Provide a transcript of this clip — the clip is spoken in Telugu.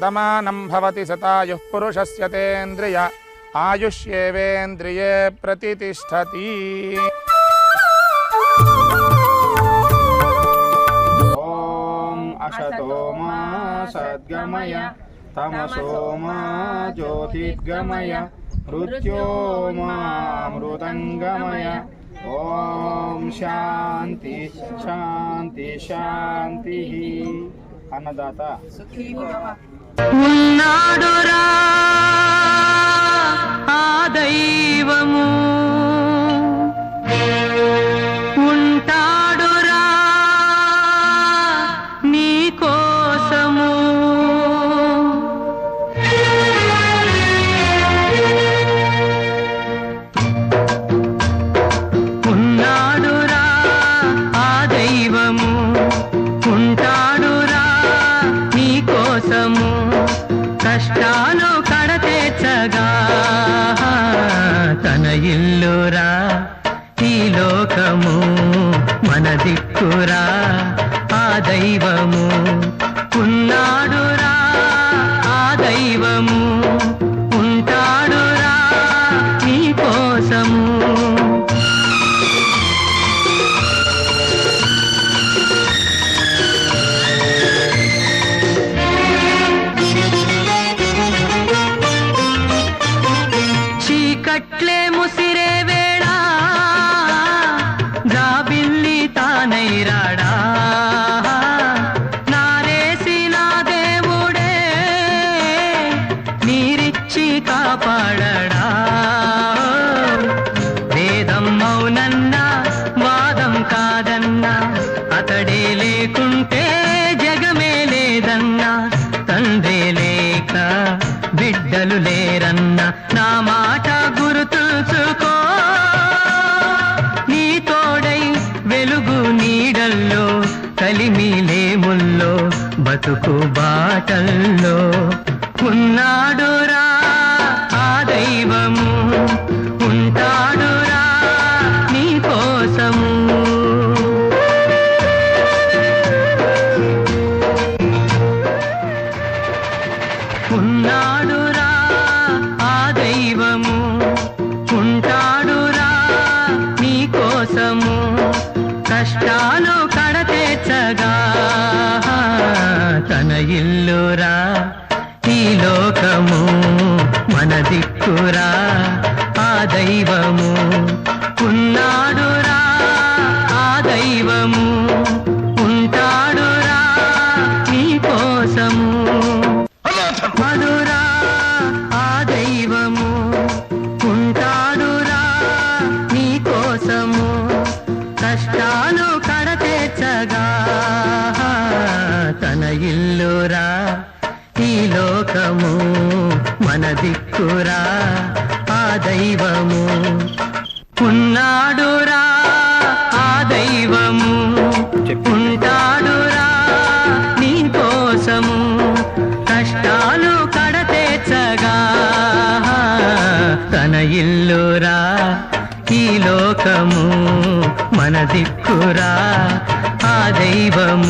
शतमानं भवति सतायुः पुरुषस्य तेन्द्रिय। आयुष्येवेन्द्रिये प्रतितिष्ठति। ॐ अशतो मा सद्गमय तमसो मा ज्योतिर्गमय मृत्यो मामृतङ्गमय ॐ शान्ति शान्ति शान्तिः। अन्नदाता। ఉన్నాడురా. నాలో కడతేచ్చగా తన ఇల్లురా ఈ లోకము మన దిక్కురా. ఆ దైవము ఉన్నాడురా ఆ దైవము తానై రాడా? నారేసి నా దేవుడే నీరిచ్చి కాపాడడా? వేదం మౌనన్నా వాదం కాదన్నా అతడే లేకుంటే జగమే లేదన్నా తండ్రి లేక బిడ్డలు లేరన్నా నా మాట గుర్తుంచుకో కలిమిలేముల్లో బతుకు బాటల్లో. ఉన్నాడురా ఆ దైవము ఉంటాడురా నీ కోసము. ఉన్నాడురా ఇల్లురా ఈ లోకము మన దిక్కురా. ఆ దైవము తన ఇల్లురా ఈ లోకము మన దిక్కురా ఆ దైవము. ఉన్నాడురా ఆ దైవము. ఉంటాడురా నీ కోసము కష్టాలు కడతేచ్చగా తన ఇల్లురా ఈ లోకము మన దిక్కురా ఆ దైవము.